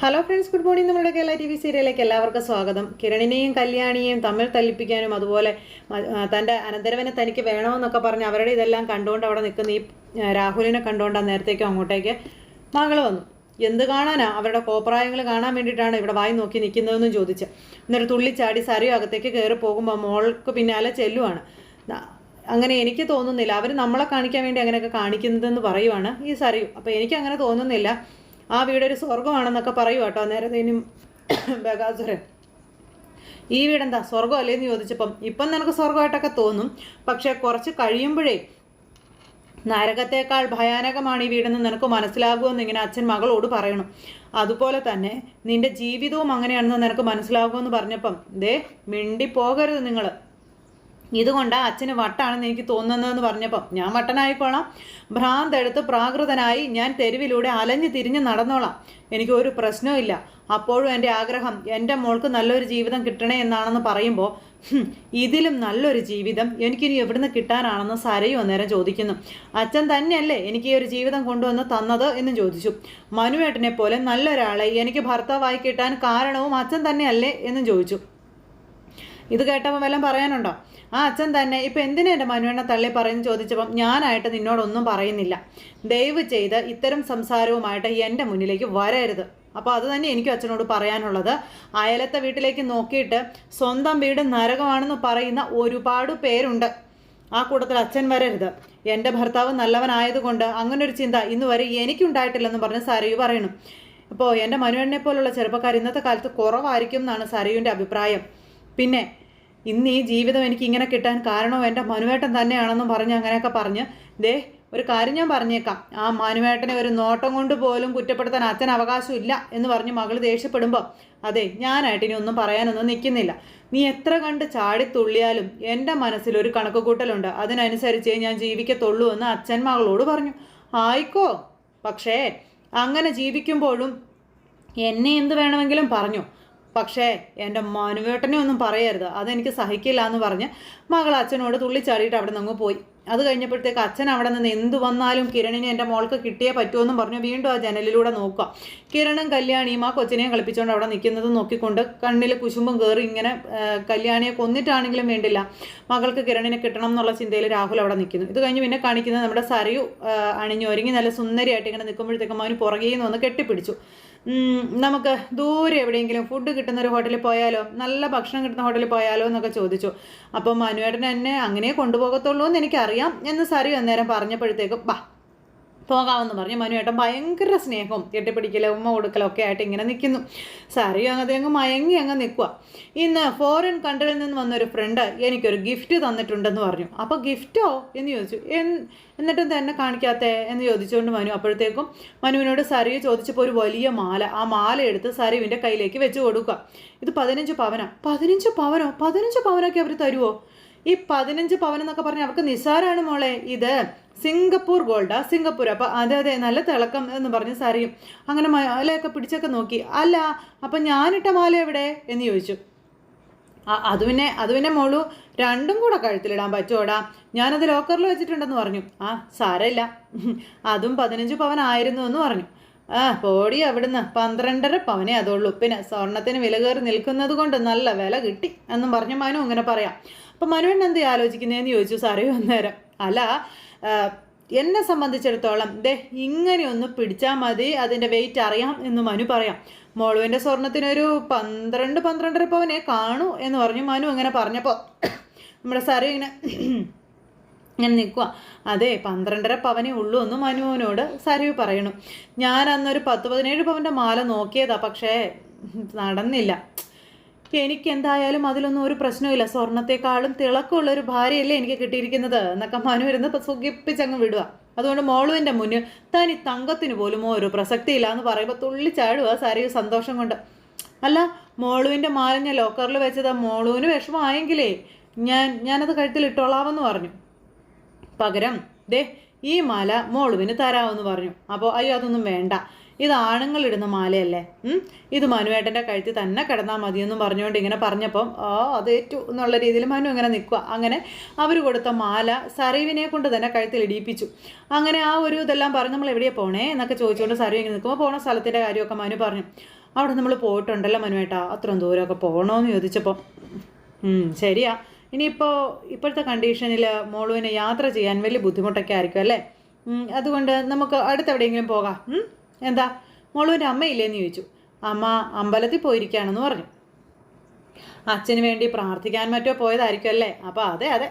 Hello friends good morning നമ്മുടെ Kerala T V സീരിയലിലേക്ക് എല്ലാവർക്കും സ്വാഗതം. കിരണിനെയും കല്യാണിയെയും തമ്മിൽ തല്ലിപ്പിക്കാനും അതുപോലെ തന്റെ അനന്തരവനെ തനിക്ക് വേണമെന്നൊക്കെ പറഞ്ഞ് അവരുടെ ഇതെല്ലാം കണ്ടുകൊണ്ട് അവിടെ നിൽക്കുന്ന ഈ രാഹുലിനെ കണ്ടുകൊണ്ട് നേരത്തേക്കും അങ്ങോട്ടേക്ക് മകൾ വന്നു. എന്ത് കാണാനാ? അവരുടെ കോപ്രായങ്ങൾ കാണാൻ വേണ്ടിയിട്ടാണ് ഇവിടെ വായി നോക്കി നിൽക്കുന്നതെന്നും ചോദിച്ച്. എന്നിട്ട് തുള്ളിച്ചാടി സരയോ അകത്തേക്ക് കയറി പോകുമ്പോൾ മോൾക്ക് പിന്നാലെ ചെല്ലുവാണ്. അങ്ങനെ എനിക്ക് തോന്നുന്നില്ല. അവർ നമ്മളെ കാണിക്കാൻ വേണ്ടി അങ്ങനെയൊക്കെ കാണിക്കുന്നതെന്ന് പറയുവാണ് ഈ സറിയു അപ്പോൾ എനിക്ക് അങ്ങനെ തോന്നുന്നില്ല. ആ വീടൊരു സ്വർഗമാണെന്നൊക്കെ പറയൂ കേട്ടോ. നേരത്തേനും ബഗാസുരൻ. ഈ വീടെന്താ സ്വർഗം എന്ന് ചോദിച്ചപ്പം ഇപ്പം നിനക്ക് സ്വർഗമായിട്ടൊക്കെ തോന്നും. പക്ഷേ കുറച്ച് കഴിയുമ്പോഴേ നരകത്തേക്കാൾ ഭയാനകമാണ് ഈ വീടെന്ന് നിനക്ക് മനസ്സിലാകുമെന്ന് ഇങ്ങനെ അച്ഛൻ മകളോട് പറയണം. അതുപോലെ തന്നെ നിന്റെ ജീവിതവും അങ്ങനെയാണെന്ന് നിനക്ക് മനസ്സിലാകുമെന്ന് പറഞ്ഞപ്പം ദേ മിണ്ടി പോകരുത് നിങ്ങൾ ഇതുകൊണ്ട് അച്ഛന് വട്ടാണെന്ന് എനിക്ക് തോന്നുന്നതെന്ന് പറഞ്ഞപ്പം ഞാൻ വട്ടനായിക്കോളാം. ഭ്രാന്തെടുത്ത് പ്രാകൃതനായി ഞാൻ തെരുവിലൂടെ അലഞ്ഞു തിരിഞ്ഞ് നടന്നോളാം. എനിക്ക് ഒരു പ്രശ്നവുമില്ല അപ്പോഴും എന്റെ ആഗ്രഹം എന്റെ മോൾക്ക് നല്ലൊരു ജീവിതം കിട്ടണേ എന്നാണെന്ന് പറയുമ്പോൾ ഇതിലും നല്ലൊരു ജീവിതം എനിക്കിനി എവിടുന്ന് കിട്ടാനാണെന്ന് സരയും അന്നേരം ചോദിക്കുന്നു. അച്ഛൻ തന്നെയല്ലേ എനിക്ക് ഈ ഒരു ജീവിതം കൊണ്ടുവന്ന് തന്നത് എന്ന് ചോദിച്ചു. മനുവേട്ടനെ പോലെ നല്ലൊരാളെ എനിക്ക് ഭർത്താവായി കിട്ടാൻ കാരണവും അച്ഛൻ തന്നെയല്ലേ എന്നും ചോദിച്ചു. ഇത് കേട്ടപ്പോൾ എല്ലാം പറയാനുണ്ടോ? ആ അച്ഛൻ തന്നെ. ഇപ്പം എന്തിനാ എന്റെ മനുവെണ്ണ തള്ളി പറയുന്നു ചോദിച്ചപ്പം ഞാനായിട്ട് നിന്നോടൊന്നും പറയുന്നില്ല. ദയവ് ചെയ്ത് ഇത്തരം സംസാരവുമായിട്ട് എന്റെ മുന്നിലേക്ക് വരരുത്. അപ്പോൾ അത് തന്നെ എനിക്കും അച്ഛനോട് പറയാനുള്ളത്. അയലത്തെ വീട്ടിലേക്ക് നോക്കിയിട്ട് സ്വന്തം വീട് നരകമാണെന്ന് പറയുന്ന ഒരുപാട് പേരുണ്ട്. ആ കൂട്ടത്തിൽ അച്ഛൻ വരരുത്. എന്റെ ഭർത്താവ് നല്ലവനായതുകൊണ്ട് അങ്ങനൊരു ചിന്ത ഇന്ന് വരെ എനിക്കുണ്ടായിട്ടില്ലെന്ന് പറഞ്ഞ് സരയു പറയണം അപ്പോൾ എന്റെ മനുവണ്ണെ പോലുള്ള ചെറുപ്പക്കാർ ഇന്നത്തെ കാലത്ത് കുറവായിരിക്കും എന്നാണ് സരയുവിന്റെ അഭിപ്രായം. പിന്നെ ഇന്ന് ഈ ജീവിതം എനിക്ക് ഇങ്ങനെ കിട്ടാൻ കാരണവും എന്റെ മനുവേട്ടൻ തന്നെയാണെന്നും പറഞ്ഞ് അങ്ങനെയൊക്കെ പറഞ്ഞ് ദേ ഒരു കാര്യം ഞാൻ പറഞ്ഞേക്കാം. ആ മനുവേട്ടനെ ഒരു നോട്ടം കൊണ്ട് പോലും കുറ്റപ്പെടുത്താൻ അച്ഛൻ അവകാശമില്ല എന്ന് പറഞ്ഞ് മകൾ ദേഷ്യപ്പെടുമ്പോൾ അതെ ഞാനായിട്ട് ഇനി ഒന്നും പറയാനൊന്നും നിൽക്കുന്നില്ല. നീ എത്ര കണ്ട് ചാടിത്തുള്ളിയാലും എന്റെ മനസ്സിലൊരു കണക്ക് കൂട്ടലുണ്ട് അതിനനുസരിച്ചേ ഞാൻ ജീവിക്കത്തുള്ളൂ എന്ന് അച്ഛൻ മകളോട് പറഞ്ഞു. ആയിക്കോ. പക്ഷേ അങ്ങനെ ജീവിക്കുമ്പോഴും എന്നെ എന്ത് വേണമെങ്കിലും പറഞ്ഞു. പക്ഷേ എന്റെ മനുവേട്ടനെ ഒന്നും പറയരുത്. അതെനിക്ക് സഹിക്കില്ല എന്ന് പറഞ്ഞ് മകൾ അച്ഛനോട് തുള്ളിച്ചാടിയിട്ട് അവിടെ നിന്ന് പോയി. അത് കഴിഞ്ഞപ്പോഴത്തേക്ക് അച്ഛൻ അവിടെ നിന്ന് എന്ത് വന്നാലും കിരണിനെ എന്റെ മോൾക്ക് കിട്ടിയേ പറ്റുമെന്നും പറഞ്ഞു വീണ്ടും ആ ജനലിലൂടെ നോക്കുക. കിരണും കല്യാണിയും ആ കൊച്ചിനെയും കളിപ്പിച്ചുകൊണ്ട് അവിടെ നിൽക്കുന്നത് നോക്കിക്കൊണ്ട് കണ്ണിൽ കുശുമ്പും കയറി ഇങ്ങനെ കല്യാണിയെ കൊന്നിട്ടാണെങ്കിലും വേണ്ടില്ല. മകൾക്ക് കിരണിനെ കിട്ടണം എന്നുള്ള ചിന്തയിൽ രാഹുൽ അവിടെ നിൽക്കുന്നു. ഇത് കഴിഞ്ഞ് പിന്നെ കാണിക്കുന്നത് നമ്മുടെ സരയു അണിഞ്ഞു അണിഞ്ഞൊരുങ്ങി നല്ല സുന്ദരിയായിട്ട് ഇങ്ങനെ നിൽക്കുമ്പോഴത്തേക്കും അവന് പുറകെ നിന്ന് കെട്ടിപ്പിടിച്ചു. നമുക്ക് ദൂരെ എവിടെയെങ്കിലും ഫുഡ് കിട്ടുന്ന ഒരു ഹോട്ടലിൽ പോയാലോ നല്ല ഭക്ഷണം കിട്ടുന്ന ഹോട്ടലിൽ പോയാലോ എന്നൊക്കെ ചോദിച്ചു. അപ്പം മനുവേട്ടൻ എന്നെ അങ്ങനെ കൊണ്ടുപോകത്തുള്ളൂ എന്ന് എനിക്കറിയാം എന്ന് സരി അന്നേരം പറഞ്ഞപ്പോഴത്തേക്കും ബാ പോകാമെന്ന് പറഞ്ഞ്. മനുവേട്ടൻ ഭയങ്കര സ്നേഹവും കെട്ടിപ്പിടിക്കലും ഉമ്മ കൊടുക്കലും ഒക്കെ ആയിട്ട് ഇങ്ങനെ നിൽക്കുന്നു. സാരി അങ്ങനത്തെ അങ്ങ് മയങ്ങി അങ്ങ് നിൽക്കുക ഇന്ന് ഫോറിൻ കൺട്രിയിൽ നിന്ന് വന്നൊരു ഫ്രണ്ട് എനിക്കൊരു ഗിഫ്റ്റ് തന്നിട്ടുണ്ടെന്ന് പറഞ്ഞു. അപ്പോൾ ഗിഫ്റ്റോ എന്ന് ചോദിച്ചു. എന്നിട്ടും തന്നെ കാണിക്കാത്തേ എന്ന് ചോദിച്ചുകൊണ്ട് മനു അപ്പോഴത്തേക്കും മനുവിനോട് സറിയ ചോദിച്ചപ്പോൾ ഒരു വലിയ മാല ആ മാല എടുത്ത് സരുവിന്റെ കയ്യിലേക്ക് വെച്ച് കൊടുക്കുക. ഇത് പതിനഞ്ച് പവനാ. പതിനഞ്ച് പവനോ? പതിനഞ്ച് പവനൊക്കെ അവർ തരുമോ ഈ പതിനഞ്ച് പവൻ എന്നൊക്കെ പറഞ്ഞാൽ അവർക്ക് നിസ്സാരാണ് മോളെ. ഇത് സിംഗപ്പൂർ ഗോൾഡാ സിംഗപ്പൂർ അപ്പോൾ അതെ അതെ നല്ല തിളക്കം എന്ന് പറഞ്ഞ് സാറിയും അങ്ങനെ മാലയൊക്കെ പിടിച്ചൊക്കെ നോക്കി. അല്ല അപ്പം ഞാനിട്ട മാല എവിടെ? എന്ന് ചോദിച്ചു. ആ, അത് പിന്നെ അത് പിന്നെ മോളു രണ്ടും കൂടെ കഴുത്തിലിടാൻ പറ്റുമോടാ ഞാനത് ലോക്കറിൽ വെച്ചിട്ടുണ്ടെന്ന് പറഞ്ഞു. ആ സാരമില്ല. അതും പതിനഞ്ച് പവൻ ആയിരുന്നു എന്ന് പറഞ്ഞു. ആ പോടി അവിടുന്ന്. പന്ത്രണ്ടര പവനേ അതുള്ളൂ. പിന്നെ സ്വർണത്തിന് വില കയറി നിൽക്കുന്നത് കൊണ്ട് നല്ല വില കിട്ടി എന്നും പറഞ്ഞു മനു ഇങ്ങനെ പറയാം. അപ്പം മനുവൻ എന്ത് ആലോചിക്കുന്നതെന്ന് ചോദിച്ചു സാറേ അന്നേരം അല്ല എന്നെ സംബന്ധിച്ചിടത്തോളം ദേ ഇങ്ങനെ ഒന്ന് പിടിച്ചാൽ മതി അതിന്റെ വെയിറ്റ് അറിയാം എന്ന് മനു പറയാം. മോളുവിന്റെ സ്വർണത്തിനൊരു പന്ത്രണ്ട് പന്ത്രണ്ടര പവനെ കാണൂ എന്ന് പറഞ്ഞു മനു അങ്ങനെ പറഞ്ഞപ്പോൾ നമ്മുടെ സാറ് ഇങ്ങനെ ഇങ്ങനെ നിൽക്കുക അതെ പന്ത്രണ്ടര പവനേ ഉള്ളൂ എന്ന് മനുവിനോട് സരയു പറയണു. ഞാൻ അന്നൊരു പത്ത് പതിനേഴ് പവന്റെ മാല നോക്കിയതാ പക്ഷേ നടന്നില്ല. എനിക്ക് എന്തായാലും അതിലൊന്നും ഒരു പ്രശ്നമില്ല സ്വർണത്തെക്കാളും തിളക്കമുള്ള ഒരു ഭാര്യയല്ലേ എനിക്ക് കിട്ടിയിരിക്കുന്നത്. എന്നൊക്കെ മനു ഇരുന്ന് സുഖിപ്പിച്ചങ്ങ് വിടുക അതുകൊണ്ട് മോളുവിന്റെ മുന്നിൽ തനി തങ്കത്തിന് പോലും ഒരു പ്രസക്തിയില്ല എന്ന് പറയുമ്പോൾ തുള്ളിച്ചാടുക സാരിയും സന്തോഷം കൊണ്ട്. അല്ല മോളുവിന്റെ മാല ഞാൻ ലോക്കറിൽ വെച്ചതാ മോളുവിന് വിഷമമായെങ്കിലേ ഞാൻ ഞാനത് കഴുത്തിൽ ഇട്ടോളാമെന്ന് പറഞ്ഞു. പകരം ദേ ഈ മാല മോളുവിന് തരാമെന്ന് പറഞ്ഞു. അപ്പോൾ അയ്യോ അതൊന്നും വേണ്ട. ഇത് ആണുങ്ങളിടുന്ന മാലയല്ലേ? ഇത് മനുവേട്ടന്റെ കഴുത്തിൽ തന്നെ കിടന്നാൽ മതിയെന്നും പറഞ്ഞുകൊണ്ട് ഇങ്ങനെ പറഞ്ഞപ്പം ഓ അത് ഏറ്റു എന്നുള്ള രീതിയിൽ മനു ഇങ്ങനെ നിൽക്കുക അങ്ങനെ അവർ കൊടുത്ത മാല സരീവിനെ കൊണ്ട് തന്നെ കഴുത്തിൽ ഇടിയിപ്പിച്ചു. അങ്ങനെ ആ ഒരു ഇതെല്ലാം പറഞ്ഞ് നമ്മൾ എവിടെയാണ് പോണേ എന്നൊക്കെ ചോദിച്ചുകൊണ്ട് സരീവ് ഇങ്ങനെ നിൽക്കുമ്പോൾ പോണ സ്ഥലത്തിന്റെ കാര്യമൊക്കെ മനു പറഞ്ഞു. അവിടെ നമ്മൾ പോയിട്ടുണ്ടല്ലോ മനുവേട്ടാ അത്രയും ദൂരമൊക്കെ പോകണമെന്ന് ചോദിച്ചപ്പോൾ ശരിയാ. ഇനിയിപ്പോൾ ഇപ്പോഴത്തെ കണ്ടീഷനിൽ മോളുവിനെ യാത്ര ചെയ്യാൻ വലിയ ബുദ്ധിമുട്ടൊക്കെ ആയിരിക്കും അല്ലേ? അതുകൊണ്ട് നമുക്ക് അടുത്തെവിടെയെങ്കിലും പോകാം. എന്താ? മോളുവിന്റെ അമ്മയില്ലേന്ന് ചോദിച്ചു. അമ്മ അമ്പലത്തിൽ പോയിരിക്കുകയാണെന്ന് പറഞ്ഞു. അച്ഛന് വേണ്ടി പ്രാർത്ഥിക്കാൻ മറ്റോ പോയതായിരിക്കും അല്ലേ? അപ്പോൾ അതെ അതെ.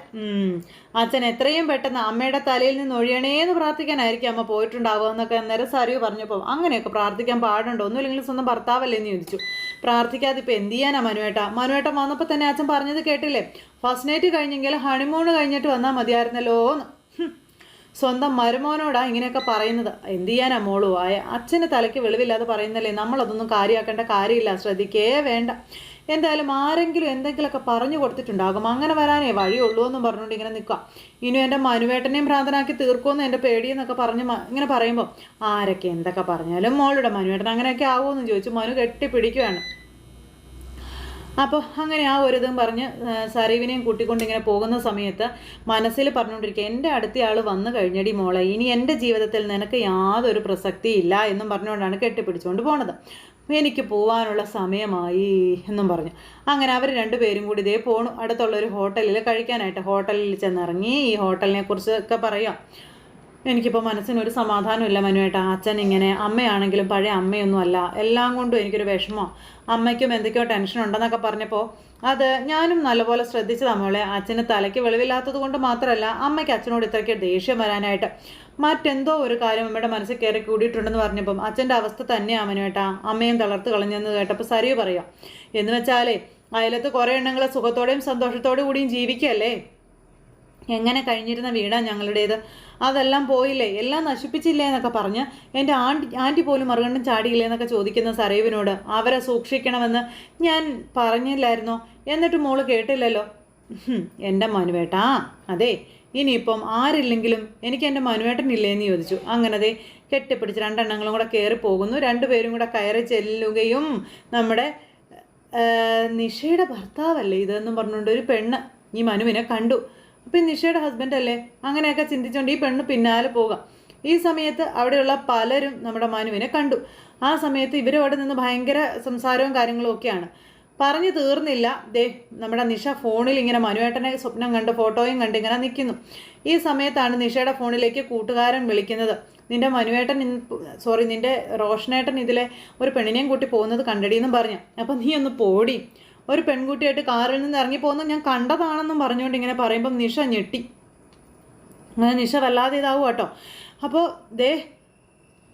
അച്ഛൻ എത്രയും പെട്ടെന്ന് അമ്മയുടെ തലയിൽ നിന്ന് ഒഴിയണേന്ന് പ്രാർത്ഥിക്കാനായിരിക്കും അമ്മ പോയിട്ടുണ്ടാവുക എന്നൊക്കെ അന്നേരം സരിവ് പറഞ്ഞപ്പോൾ അങ്ങനെയൊക്കെ പ്രാർത്ഥിക്കാൻ പാടുണ്ടോ? ഒന്നുമില്ലെങ്കിൽ സ്വന്തം ഭർത്താവല്ലേ എന്ന് ചോദിച്ചു. പ്രാർത്ഥിക്കാതെ ഇപ്പം എന്ത് ചെയ്യാനാ മനുവേട്ട? മനുവേട്ട വന്നപ്പോൾ തന്നെ അച്ഛൻ പറഞ്ഞത് കേട്ടില്ലേ? ഫസ്റ്റ് നൈറ്റ് കഴിഞ്ഞെങ്കിൽ ഹണിമൂൺ കഴിഞ്ഞിട്ട് വന്നാൽ മതിയായിരുന്നല്ലോ എന്ന് സ്വന്തം മരുമോനോടാ ഇങ്ങനെയൊക്കെ പറയുന്നത്. എന്ത് ചെയ്യാനാ മോളു? ആയ അച്ഛന് തലയ്ക്ക് വെളിവില്ലാതെ പറയുന്നല്ലേ നമ്മളതൊന്നും കാര്യമാക്കേണ്ട കാര്യമില്ല. ശ്രദ്ധിക്കേ വേണ്ട. എന്തായാലും ആരെങ്കിലും എന്തെങ്കിലുമൊക്കെ പറഞ്ഞു കൊടുത്തിട്ടുണ്ടാകും. അങ്ങനെ വരാനേ വഴിയുള്ളൂ എന്നും പറഞ്ഞുകൊണ്ട് ഇങ്ങനെ നിൽക്കുക. ഇനി എന്റെ മനുവേട്ടനെയും ഭ്രാന്തനാക്കി തീർക്കുമെന്ന് എന്റെ പേടിയെന്നൊക്കെ പറഞ്ഞ് ഇങ്ങനെ പറയുമ്പോൾ ആരൊക്കെ എന്തൊക്കെ പറഞ്ഞാലും മോളുടെ മനുവേട്ടൻ അങ്ങനെയൊക്കെ ആവുമെന്ന് ചോദിച്ചു മനു കെട്ടിപ്പിടിക്കുകയാണ് അപ്പോൾ അങ്ങനെ ആ ഒരു ഇതും പറഞ്ഞ് സരീവിനെയും കൂട്ടിക്കൊണ്ട് ഇങ്ങനെ പോകുന്ന സമയത്ത് മനസ്സിൽ പറഞ്ഞുകൊണ്ടിരിക്കുക എന്റെ അടുത്ത ആൾ വന്നു കഴിഞ്ഞടി മോളെ ഇനി എന്റെ ജീവിതത്തിൽ നിനക്ക് യാതൊരു പ്രസക്തിയില്ല എന്നും പറഞ്ഞുകൊണ്ടാണ് കെട്ടിപ്പിടിച്ചുകൊണ്ട് പോണത്. എനിക്ക് പോവാനുള്ള സമയമായി എന്നും പറഞ്ഞു. അങ്ങനെ അവർ രണ്ടുപേരും കൂടി ഇതേ പോണു. അടുത്തുള്ള ഒരു ഹോട്ടലിൽ കഴിക്കാനായിട്ട് ഹോട്ടലിൽ ചെന്നിറങ്ങി ഈ ഹോട്ടലിനെ കുറിച്ചൊക്കെ പറയാം. എനിക്കിപ്പോൾ മനസ്സിനൊരു സമാധാനമില്ല മനുവേട്ട. അച്ഛൻ ഇങ്ങനെ അമ്മയാണെങ്കിലും പഴയ അമ്മയൊന്നും അല്ല എല്ലാം കൊണ്ടും എനിക്കൊരു വിഷമോ? അമ്മയ്ക്കും എന്തൊക്കെയോ ടെൻഷൻ ഉണ്ടെന്നൊക്കെ പറഞ്ഞപ്പോൾ അത് ഞാനും നല്ലപോലെ ശ്രദ്ധിച്ചതാണ് മോളെ. അച്ഛന് തലയ്ക്ക് വെളിവില്ലാത്തത് കൊണ്ട് മാത്രമല്ല അമ്മയ്ക്ക് അച്ഛനോട് ഇത്രയ്ക്ക് ദേഷ്യം വരാനായിട്ട് മറ്റെന്തോ ഒരു കാര്യം അമ്മയുടെ മനസ്സിൽ കയറി കൂടിയിട്ടുണ്ടെന്ന് പറഞ്ഞപ്പം അച്ഛന്റെ അവസ്ഥ തന്നെയാണ് മനുവേട്ടാ. അമ്മയും തളർത്ത് കളഞ്ഞെന്ന് കേട്ടപ്പോൾ സരിയോ പറയാം എന്ന് വെച്ചാലേ അയലത്ത് കുറേ എണ്ണങ്ങൾ സുഖത്തോടെയും സന്തോഷത്തോടു കൂടിയും ജീവിക്കല്ലേ എങ്ങനെ കഴിഞ്ഞിരുന്ന വീടാണ് ഞങ്ങളുടേത്? അതെല്ലാം പോയില്ലേ? എല്ലാം നശിപ്പിച്ചില്ലേ എന്നൊക്കെ പറഞ്ഞ് എന്റെ ആന്റി ആന്റി പോലും മറുകണ്ടും ചാടിയില്ലേ എന്നൊക്കെ ചോദിക്കുന്ന സറൈവിനോട് അവരെ സൂക്ഷിക്കണമെന്ന് ഞാൻ പറഞ്ഞില്ലായിരുന്നോ? എന്നിട്ട് മോൾ കേട്ടില്ലല്ലോ. എന്റെ മനുവേട്ടാ അതെ ഇനിയിപ്പം ആരില്ലെങ്കിലും എനിക്ക് എന്റെ മനുവേട്ടൻ ഇല്ലേന്ന് ചോദിച്ചു. അങ്ങനതെ കെട്ടിപ്പിടിച്ച് രണ്ടെണ്ണങ്ങളും കൂടെ കയറി പോകുന്നു. രണ്ടുപേരും കൂടെ കയറി ചെല്ലുകയും നമ്മുടെ നിഷയുടെ ഭർത്താവല്ലേ ഇതെന്നും പറഞ്ഞുകൊണ്ട് ഒരു പെണ്ണ് ഈ മനുവിനെ കണ്ടു. അപ്പം നിഷയുടെ ഹസ്ബൻഡ് അല്ലേ? അങ്ങനെയൊക്കെ ചിന്തിച്ചുകൊണ്ട് ഈ പെണ്ണ് പിന്നാലെ പോകാം ഈ സമയത്ത് അവിടെയുള്ള പലരും നമ്മുടെ മനുവിനെ കണ്ടു. ആ സമയത്ത് ഇവരും അവിടെ നിന്ന് ഭയങ്കര സംസാരവും കാര്യങ്ങളും ഒക്കെയാണ്. പറഞ്ഞു തീർന്നില്ല. ദേ നമ്മുടെ നിഷ ഫോണിൽ ഇങ്ങനെ മനുവേട്ടനെ സ്വപ്നം കണ്ട് ഫോട്ടോയും കണ്ട് ഇങ്ങനെ നിൽക്കുന്നു. ഈ സമയത്താണ് നിഷയുടെ ഫോണിലേക്ക് കൂട്ടുകാരൻ വിളിക്കുന്നത്. നിന്റെ മനുവേട്ടൻ സോറി നിന്റെ റോഷനേട്ടൻ ഇതിലെ ഒരു പെണ്ണിനെയും കൂട്ടി പോകുന്നത് കണ്ടടിയെന്നും പറഞ്ഞു. അപ്പം നീ ഒന്ന് പോടി. ഒരു പെൺകുട്ടിയായിട്ട് കാറിൽ നിന്ന് ഇറങ്ങി പോകുന്നത് ഞാൻ കണ്ടതാണെന്നും പറഞ്ഞുകൊണ്ട് ഇങ്ങനെ പറയുമ്പം നിഷ ഞെട്ടി. അങ്ങനെ നിഷ വല്ലാതെ ഇതാവും കേട്ടോ. അപ്പോൾ ദേ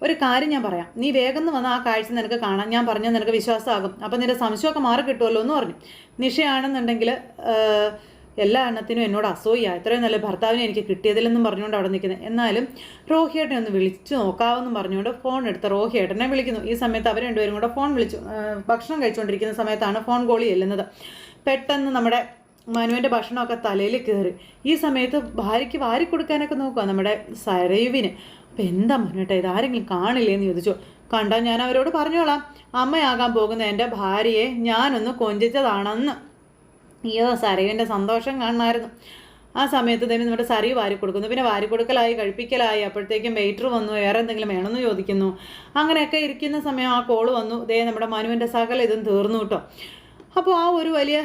ഒരു കാര്യം ഞാൻ പറയാം. നീ വേഗം വന്ന് ആ കാഴ്ച നിനക്ക് കാണാം. ഞാൻ പറഞ്ഞാൽ നിനക്ക് വിശ്വാസമാകും. അപ്പം നിന്റെ സംശയമൊക്കെ മാറി കിട്ടുമല്ലോ എന്ന് പറഞ്ഞു. നിഷയാണെന്നുണ്ടെങ്കിൽ എല്ലാ എണ്ണത്തിനും എന്നോട് അസൂയ. ഇത്രയും നല്ല ഭർത്താവിനെ എനിക്ക് കിട്ടിയതില്ലെന്നും പറഞ്ഞുകൊണ്ട് അവിടെ നിൽക്കുന്നത്. എന്നാലും റോഹിയേട്ടനെ ഒന്ന് വിളിച്ചു നോക്കാവെന്നും പറഞ്ഞുകൊണ്ട് ഫോൺ എടുത്ത് റോഹിയേട്ടനെ വിളിക്കുന്നു. ഈ സമയത്ത് അവർ രണ്ടുപേരും കൂടെ ഫോൺ വിളിച്ചു. ഭക്ഷണം കഴിച്ചുകൊണ്ടിരിക്കുന്ന സമയത്താണ് ഫോൺ കോളി ചെല്ലുന്നത്. പെട്ടെന്ന് നമ്മുടെ മനുവിന്റെ ഭക്ഷണമൊക്കെ തലയിൽ കയറി. ഈ സമയത്ത് ഭാര്യയ്ക്ക് വാരി കൊടുക്കാനൊക്കെ നോക്കുക നമ്മുടെ സരയുവിന്. അപ്പം എന്താ മനുവേട്ടാ ഇത്? ആരെങ്കിലും കാണില്ലേന്ന് ചോദിച്ചു. കണ്ടാൽ ഞാൻ അവരോട് പറഞ്ഞോളാം. അമ്മയാകാൻ പോകുന്ന എന്റെ ഭാര്യയെ ഞാനൊന്ന് കൊഞ്ചിച്ചതാണെന്ന്. അയ്യോ സരയുവിന്റെ സന്തോഷം കാണണമായിരുന്നു. ആ സമയത്ത് തന്നെ നമ്മുടെ സരി വാരി കൊടുക്കുന്നു പിന്നെ വാരി കൊടുക്കലായി കഴിപ്പിക്കലായി. അപ്പോഴത്തേക്കും വെയിറ്റർ വന്നു വേറെ എന്തെങ്കിലും വേണമെന്ന് ചോദിക്കുന്നു. അങ്ങനെയൊക്കെ ഇരിക്കുന്ന സമയം ആ കോൾ വന്നു. ദേ നമ്മുടെ മനുവിന്റെ സകല ഇതും തീർന്നു കേട്ടോ അപ്പോൾ ആ ഒരു വലിയ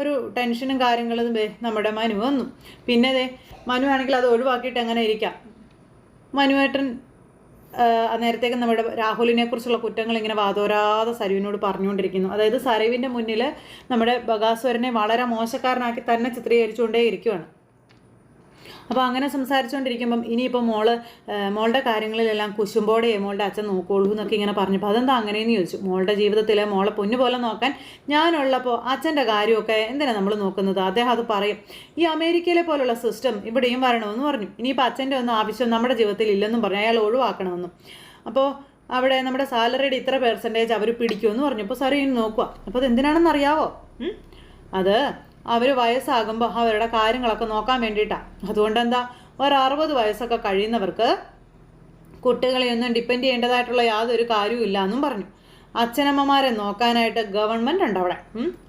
ഒരു ടെൻഷനും കാര്യങ്ങളും നമ്മുടെ മനു വന്നു. പിന്നെ ദേ മനു ആണെങ്കിൽ അത് ഒഴിവാക്കിയിട്ട് എങ്ങനെ ഇരിക്കാം? മനുവേട്ടൻ നേരത്തേക്ക് നമ്മുടെ രാഹുലിനെ കുറിച്ചുള്ള കുറ്റങ്ങൾ ഇങ്ങനെ വാതോരാതെ സരുവിനോട് പറഞ്ഞുകൊണ്ടിരിക്കുന്നു. അതായത് സരുവിന്റെ മുന്നിൽ നമ്മുടെ ബഗാസുരനെ വളരെ മോശക്കാരനാക്കി തന്നെ ചിത്രീകരിച്ചുകൊണ്ടേ ഇരിക്കുവാണ് അപ്പോൾ അങ്ങനെ സംസാരിച്ചുകൊണ്ടിരിക്കുമ്പം ഇനിയിപ്പോൾ മോൾ മോളുടെ കാര്യങ്ങളിലെല്ലാം കുശുമ്പോടെ മോളുടെ അച്ഛൻ നോക്കുള്ളൂ എന്നൊക്കെ ഇങ്ങനെ പറഞ്ഞപ്പോൾ അതെന്താ അങ്ങനെയെന്ന് ചോദിച്ചു. മോളുടെ ജീവിതത്തിൽ മോളെ പൊന്നു പോലെ നോക്കാൻ ഞാനുള്ളപ്പോൾ അച്ഛന്റെ കാര്യമൊക്കെ എന്തിനാണ് നമ്മൾ നോക്കുന്നത്? അദ്ദേഹം അത് പറയും. ഈ അമേരിക്കയിലെ പോലുള്ള സിസ്റ്റം ഇവിടെയും വരണമെന്ന് പറഞ്ഞു. ഇനിയിപ്പോൾ അച്ഛന്റെ ഒന്നും ആവശ്യം നമ്മുടെ ജീവിതത്തിൽ ഇല്ലെന്നും പറഞ്ഞു. അയാൾ ഒഴിവാക്കണമെന്നും. അപ്പോൾ അവിടെ നമ്മുടെ സാലറിയുടെ ഇത്ര പെർസെന്റേജ് അവർ പിടിക്കുമെന്ന് പറഞ്ഞു അപ്പോൾ സാറേ ഇനി നോക്കുക അപ്പോൾ അത് എന്തിനാണെന്ന് അറിയാവോ അത് അവർ വയസ്സാകുമ്പോൾ അവരുടെ കാര്യങ്ങളൊക്കെ നോക്കാൻ വേണ്ടിയിട്ടാണ് അതുകൊണ്ട് എന്താ ഒരു അറുപത് വയസ്സൊക്കെ കഴിയുന്നവർക്ക് കുട്ടികളെയൊന്നും ഡിപ്പെൻഡ് ചെയ്യേണ്ടതായിട്ടുള്ള യാതൊരു കാര്യവും ഇല്ല എന്നും പറഞ്ഞു. അച്ഛനമ്മമാരെ നോക്കാനായിട്ട് ഗവൺമെന്റ് ഉണ്ട് അവിടെ.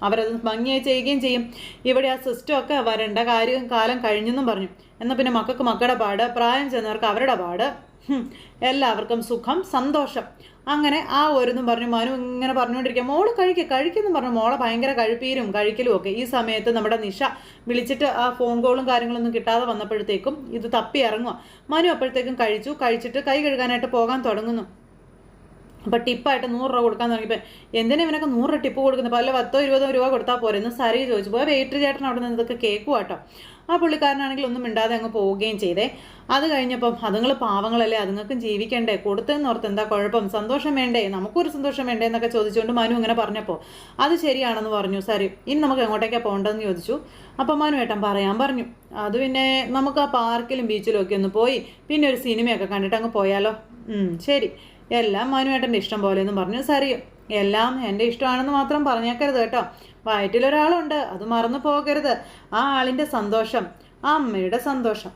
അവരത് ഭംഗിയായി ചെയ്യുകയും ചെയ്യും. ഇവിടെ ആ സിസ്റ്റമൊക്കെ വരേണ്ട കാര്യം കാലം കഴിഞ്ഞെന്നും പറഞ്ഞു. എന്നാൽ പിന്നെ മക്കൾക്ക് മക്കളുടെ പാട് പ്രായം ചെന്നവർക്ക് അവരുടെ പാട്. എല്ലാവർക്കും സുഖം സന്തോഷം. അങ്ങനെ ആ ഒരുന്നും പറഞ്ഞു മനു ഇങ്ങനെ പറഞ്ഞുകൊണ്ടിരിക്കുക. മോൾ കഴിക്കുക കഴിക്കുന്നു പറഞ്ഞു. മോളെ ഭയങ്കര കഴിപ്പീരും കഴിക്കലും ഒക്കെ. ഈ സമയത്ത് നമ്മുടെ നിഷ വിളിച്ചിട്ട് ആ ഫോൺ കോളും കാര്യങ്ങളൊന്നും കിട്ടാതെ വന്നപ്പോഴത്തേക്കും ഇത് തപ്പി ഇറങ്ങുക മനു അപ്പോഴത്തേക്കും കഴിച്ചു. കഴിച്ചിട്ട് കൈ കഴുകാനായിട്ട് പോകാൻ തുടങ്ങുന്നു. അപ്പം ടിപ്പായിട്ട് നൂറ് രൂപ കൊടുക്കാൻ തുടങ്ങിയപ്പോൾ എന്തിനാ ഇവനൊക്കെ നൂറ് ടിപ്പ് കൊടുക്കുന്നത്? പല പത്തോ ഇരുപതോ രൂപ കൊടുത്താൽ പോരെ? എന്ന് സരി ചോദിച്ചു. പോയാൽ വെയിറ്റർ ചേട്ടൻ അവിടെ നിന്ന് ഇതൊക്കെ കേൾക്കുവാട്ടോ. ആ പുള്ളിക്കാരനാണെങ്കിൽ ഒന്നും മിണ്ടാതെ അങ്ങ് പോവുകയും ചെയ്തേ. അത് കഴിഞ്ഞപ്പം അതുങ്ങൾ പാവങ്ങളല്ലേ അതുങ്ങൾക്കും ജീവിക്കണ്ടേ കൊടുത്തെന്ന് ഓർത്ത് എന്താ കുഴപ്പം? സന്തോഷം വേണ്ടേ? നമുക്കൊരു സന്തോഷം വേണ്ടേ എന്നൊക്കെ ചോദിച്ചുകൊണ്ട് മനു ഇങ്ങനെ പറഞ്ഞപ്പോൾ അത് ശരിയാണെന്ന് പറഞ്ഞു. സാരി ഇനി നമുക്ക് എങ്ങോട്ടേക്കാണ് പോകേണ്ടതെന്ന് ചോദിച്ചു. അപ്പം മനു ഏട്ടൻ പറയാൻ പറഞ്ഞു. അത് പിന്നെ നമുക്ക് ആ പാർക്കിലും ബീച്ചിലും ഒക്കെ ഒന്ന് പോയി പിന്നെ ഒരു സിനിമയൊക്കെ കണ്ടിട്ട് അങ്ങ് പോയാലോ? ശരി. എല്ലാം മനു മനുവേട്ടന്റെ ഇഷ്ടം പോലെ എന്ന് പറഞ്ഞു. സാരി എല്ലാം എന്റെ ഇഷ്ടമാണെന്ന് മാത്രം പറഞ്ഞേക്കരുത് കേട്ടോ. വയറ്റിലൊരാളുണ്ട്. അത് മറന്നു പോകരുത്. ആ ആളിന്റെ സന്തോഷം ആ അമ്മയുടെ സന്തോഷം.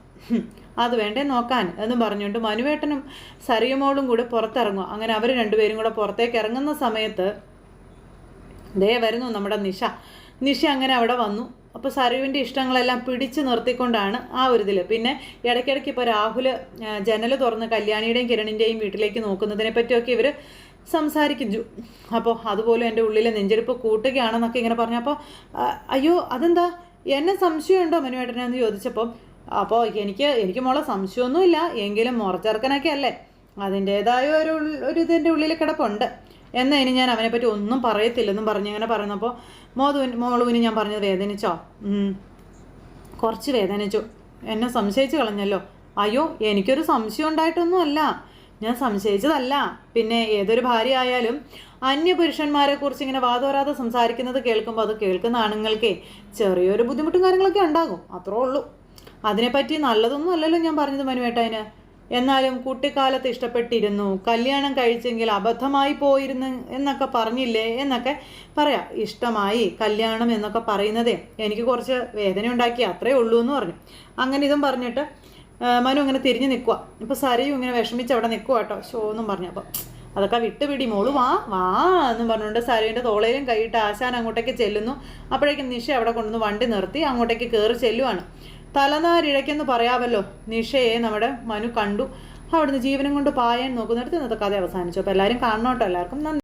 അത് വേണ്ടേ നോക്കാൻ എന്ന് പറഞ്ഞുകൊണ്ട് മനുവേട്ടനും സരിയമോളും കൂടെ പുറത്തിറങ്ങും അങ്ങനെ അവർ രണ്ടുപേരും കൂടെ പുറത്തേക്ക് ഇറങ്ങുന്ന സമയത്ത് ദേ വരുന്നു നമ്മുടെ നിഷ. നിഷ അങ്ങനെ അവിടെ വന്നു. അപ്പോൾ സരുവിന്റെ ഇഷ്ടങ്ങളെല്ലാം പിടിച്ചു നിർത്തിക്കൊണ്ടാണ് ആ ഒരു ഇതിൽ പിന്നെ ഇടയ്ക്കിടയ്ക്ക് ഇപ്പോൾ രാഹുൽ ജനൽ തുറന്ന് കല്യാണിയുടെയും കിരണിന്റെയും വീട്ടിലേക്ക് നോക്കുന്നതിനെ പറ്റിയൊക്കെ ഇവർ സംസാരിക്കും. അപ്പോൾ അതുപോലെ എന്റെ ഉള്ളിലെ നെഞ്ചെടുപ്പ് കൂട്ടുകയാണെന്നൊക്കെ ഇങ്ങനെ പറഞ്ഞു. അപ്പോൾ അയ്യോ അതെന്താ? എന്നെ സംശയമുണ്ടോ മനുവേട്ടനെന്ന് ചോദിച്ചപ്പോൾ അപ്പോൾ എനിക്ക് എനിക്ക് മോളെ സംശയമൊന്നുമില്ല. എങ്കിലും മുറച്ചെറുക്കനൊക്കെ അല്ലേ? അതിന്റേതായ ഒരു ഒരു ഇതിന്റെ ഉള്ളിൽ കിടപ്പുണ്ട്. എന്നാൽ ഇനി ഞാൻ അവനെപ്പറ്റി ഒന്നും പറയത്തില്ലെന്നും പറഞ്ഞ് ഇങ്ങനെ പറയുന്നപ്പോൾ മോതു മോളുവിന് ഞാൻ പറഞ്ഞത് വേദനിച്ചോ? കുറച്ച് വേദനിച്ചു. എന്നെ സംശയിച്ച് കളഞ്ഞല്ലോ. അയ്യോ എനിക്കൊരു സംശയം ഉണ്ടായിട്ടൊന്നുമല്ല. ഞാൻ സംശയിച്ചതല്ല. പിന്നെ ഏതൊരു ഭാര്യ ആയാലും അന്യപുരുഷന്മാരെ കുറിച്ച് ഇങ്ങനെ വാതോരാതെ സംസാരിക്കുന്നത് കേൾക്കുമ്പോൾ അത് കേൾക്കുന്ന ആണുങ്ങൾക്കേ ചെറിയൊരു ബുദ്ധിമുട്ടും കാര്യങ്ങളൊക്കെ ഉണ്ടാകും. അത്രേ ഉള്ളൂ. അതിനെപ്പറ്റി നല്ലതൊന്നും അല്ലല്ലോ ഞാൻ പറഞ്ഞത് മനുവേട്ടന് എന്നാലും കുട്ടിക്കാലത്ത് ഇഷ്ടപ്പെട്ടിരുന്നു. കല്യാണം കഴിച്ചെങ്കിൽ അബദ്ധമായി പോയിരുന്നു എന്നൊക്കെ പറഞ്ഞില്ലേ എന്നൊക്കെ പറയാം. ഇഷ്ടമായി കല്യാണം എന്നൊക്കെ പറയുന്നതേ എനിക്ക് കുറച്ച് വേദന ഉണ്ടാക്കി അത്രേ ഉള്ളൂ എന്ന് പറഞ്ഞു. അങ്ങനെ ഇതും പറഞ്ഞിട്ട് മനു ഇങ്ങനെ തിരിഞ്ഞ് നിൽക്കുക ഇപ്പോൾ സരയും ഇങ്ങനെ വിഷമിച്ച് അവിടെ നിൽക്കുക കേട്ടോ. ഷോ എന്നും പറഞ്ഞു. അപ്പം അതൊക്കെ വിട്ടുപിടി. മോൾ വാ വാ എന്നും പറഞ്ഞുകൊണ്ട് സരയുടെ തോളയിലും കൈയിട്ട് ആശാൻ അങ്ങോട്ടേക്ക് ചെല്ലുന്നു. അപ്പോഴേക്കും നിഷ അവിടെ കൊണ്ടുവന്ന് വണ്ടി നിർത്തി അങ്ങോട്ടേക്ക് കയറി ചെല്ലുവാണ്. തലനാരിഴയ്ക്കെന്ന് പറയാമല്ലോ. നിഷയെ നമ്മുടെ മനു കണ്ടു. അവിടുന്ന് ജീവനം കൊണ്ട് പായാൻ നോക്കുന്നിടത്ത് ഇന്നത്തെ കഥ അവസാനിച്ചു. അപ്പോൾ എല്ലാവരും കാണണം കേട്ടോ. എല്ലാവർക്കും നന്ദി.